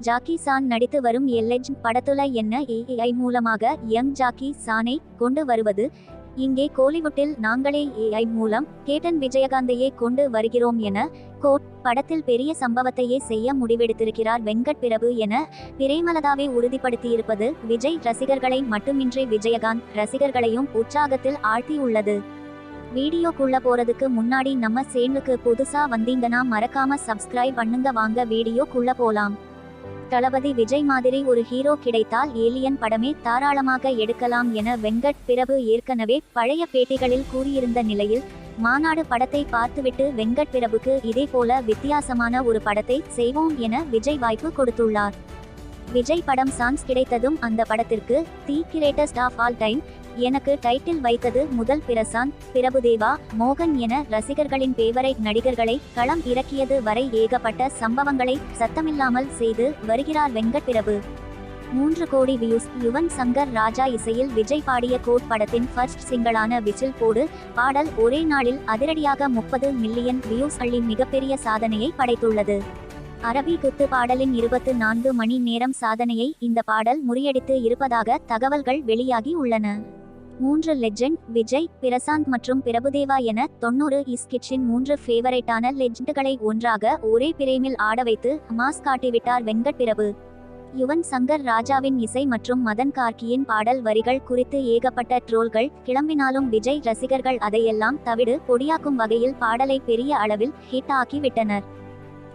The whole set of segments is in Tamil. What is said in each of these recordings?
ஜாக்கி சான் நடித்து வரும் எல்லெஜ் படத்துல என்ன ஏஐ மூலமாக யங் ஜாக்கி சானை கொண்டு வருவது? இங்கே கோலிவுட்டில் நாங்களே ஏஐ மூலம் கேட்டன் விஜயகாந்தையே கொண்டு வருகிறோம் என கோட் படத்தில் பெரிய சம்பவத்தையே செய்ய முடிவெடுத்திருக்கிறார் வெங்கட் பிரபு என பிரேமலதாவை உறுதிப்படுத்தியிருப்பது விஜய் ரசிகர்களை மட்டுமின்றி விஜயகாந்த் ரசிகர்களையும் உற்சாகத்தில் ஆழ்த்தியுள்ளது. வீடியோக்குள்ள போறதுக்கு முன்னாடி நம்ம சேனலுக்கு புதுசா வந்தீங்கன்னா மறக்காம சப்ஸ்கிரைப் பண்ணுங்க வாங்க வீடியோக்குள்ள போலாம். தளபதி விஜய் மாதிரி ஒரு ஹீரோ கிடைத்தால் ஏலியன் படமே தாராளமாக எடுக்கலாம் என வெங்கட் பிரபு ஏற்கனவே பழைய பேட்டிகளில் கூறியிருந்த நிலையில் மாநாடு படத்தை பார்த்துவிட்டு வெங்கட் பிரபுக்கு இதே போல வித்தியாசமான ஒரு படத்தை செய்வோம் என விஜய் வாய்ப்பு கொடுத்துள்ளார். விஜய் படம் சான்ஸ் கிடைத்ததும் அந்த படத்திற்கு the greatest of all time எனக்கு டைட்டில் வைத்தது முதல் பிரசாந்த் பிரபுதேவா மோகன் என ரசிகர்களின் பேவரைட் நடிகர்களை களம் இறக்கியது வரை ஏகப்பட்ட சம்பவங்களை சத்தமில்லாமல் செய்து வருகிறார் வெங்கட் பிரபு மூன்று கோடி வியூஸ் யுவன் சங்கர் ராஜா இசையில் விஜய் பாடிய கோட் படத்தின் ஃபர்ஸ்ட் சிங்களான விசில் போடு பாடல் ஒரே நாளில் அதிரடியாக முப்பது மில்லியன் வியூஸ் அள்ளி மிகப்பெரிய சாதனையை படைத்துள்ளது. அரபி குத்து பாடலின் இருபத்து நான்கு மணி நேரம் சாதனையை இந்த பாடல் முறியடித்து இருப்பதாக தகவல்கள் வெளியாகி உள்ளன. மூன்று லெஜெண்ட் விஜய் பிரசாந்த் மற்றும் பிரபுதேவா என தொண்ணூறு இஸ் கிட்சின் மூன்று ஃபேவரைட்டான லெஜெண்டுகளை ஒன்றாக ஒரே பிரேமில் ஆட வைத்து மாஸ் காட்டிவிட்டார் வெங்கட் பிரபு. யுவன் சங்கர் ராஜாவின் இசை மற்றும் மதன் கார்கியின் பாடல் வரிகள் குறித்து ஏகப்பட்ட ட்ரோல்கள் கிளம்பினாலும் விஜய் ரசிகர்கள் அதையெல்லாம் தவிடு பொடியாக்கும் வகையில் பாடலை பெரிய அளவில் ஹிட் ஆக்கிவிட்டனர்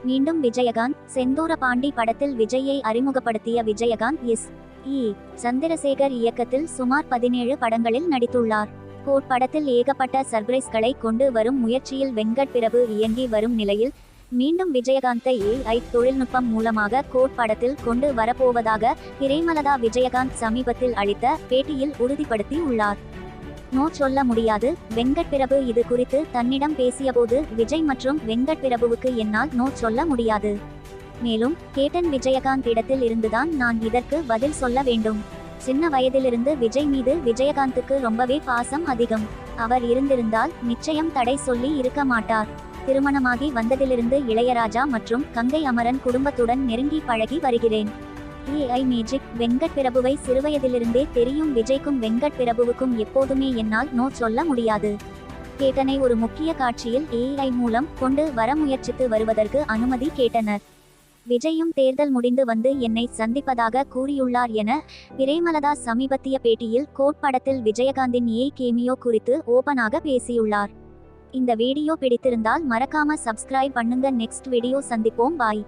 மீண்டும் விஜயகாந்த் செந்தூர பாண்டி படத்தில் விஜயை அறிமுகப்படுத்திய விஜயகாந்த் இஸ் இ. சந்திரசேகர் இயக்கத்தில் சுமார் பதினேழு படங்களில் நடித்துள்ளார். கோட் படத்தில் ஏகப்பட்ட சர்ப்ரைஸ்களை கொண்டு வரும் முயற்சியில் வெங்கட் பிரபு இயங்கி வரும் நிலையில் மீண்டும் விஜயகாந்தை ஏஐ தொழில்நுட்பம் மூலமாக கோட் படத்தில் கொண்டு வரப்போவதாக பிரேமலதா விஜயகாந்த் சமீபத்தில் அளித்த பேட்டியில் உறுதிப்படுத்தி உள்ளார். நோ சொல்ல முடியாது. வெங்கட் பிரபு இது குறித்து தன்னிடம் பேசியபோது விஜய் மற்றும் வெங்கட் பிரபுவுக்கு என்னால் நோ சொல்ல முடியாது. மேலும் கேட்டன் விஜயகாந்த் இடத்தில் இருந்துதான் நான் இதற்கு பதில் சொல்ல வேண்டும். சின்ன வயதிலிருந்து விஜய் மீது விஜயகாந்துக்கு ரொம்பவே பாசம் அதிகம். அவர் இருந்திருந்தால் நிச்சயம் தடை சொல்லி இருக்க மாட்டார். திருமணமாகி வந்ததிலிருந்து இளையராஜா மற்றும் கங்கை அமரன் குடும்பத்துடன் நெருங்கி பழகி வருகிறேன். ஏஐ மேஜிக் வெங்கட் பிரபுவை சிறுவயதிலிருந்தே தெரியும் விஜய்க்கும் வெங்கட் பிரபுவுக்கும் எப்போதுமே என்னால் நோ சொல்ல முடியாது. கேட்டனை ஒரு முக்கிய காட்சியில் ஏஐ மூலம் கொண்டு வர முயற்சித்து வருவதற்கு அனுமதி கேட்டனர். விஜயும் தேர்தல் முடிந்து வந்து என்னை சந்திப்பதாக கூறியுள்ளார் என பிரேமலதா சமீபத்திய பேட்டியில் கோட் படத்தில் விஜயகாந்தின் ஏ கேமியோ குறித்து ஓபனாக பேசியுள்ளார். இந்த வீடியோ பிடித்திருந்தால் மறக்காம சப்ஸ்கிரைப் பண்ணுங்க. நெக்ஸ்ட் வீடியோ சந்திப்போம். பாய்.